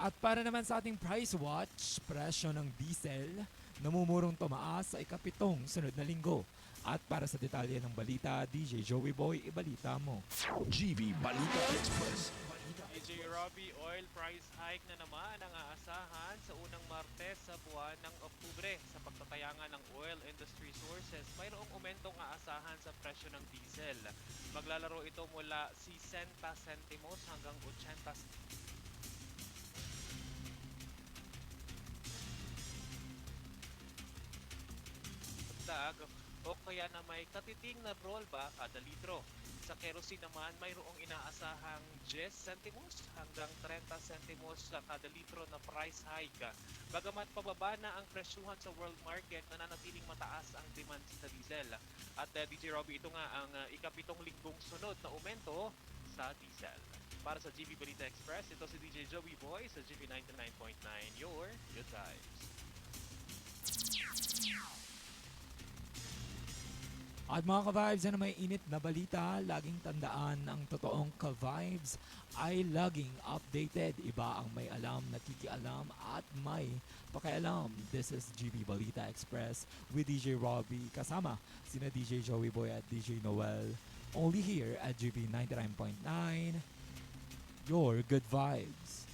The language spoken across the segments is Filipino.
At para naman sa ating price watch, presyo ng diesel namumurong tumaas sa ikapitong sunod na linggo. At para sa detalye ng balita, DJ Joey Boy, ibalita mo. GB Balita Express. DJ Robbie, oil price hike na naman ang aasahan sa unang Martes sa buwan ng Oktubre. Sa pagtatayangan ng oil industry sources, mayroong umentong aasahan sa presyo ng diesel. Maglalaro ito mula 60 centimos hanggang 80 dag o kaya na may katiting na rollback kada litro. Sa kerosene naman, mayroong inaasahang 10 centimos hanggang 30 centimos kada litro na price hike. Bagamat pababa na ang presyuhan sa world market, nananatiling mataas ang demand sa diesel. At uh, DJ Robbie, ito nga ang uh, ikapitong linggong sunod na aumento sa diesel. Para sa GB Balita Express, ito si DJ Joey Boy sa GB 99.9, your good vibes. At mga ka-vibes, yan ang may init na balita. Laging tandaan ang totoong ka-vibes ay laging updated. Iba ang may alam, nakikialam at may pakialam. This is GB Balita Express with DJ Robbie kasama sina DJ Joey Boy at DJ Noel. Only here at GB 99.9. Your good vibes.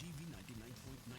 GV 99.9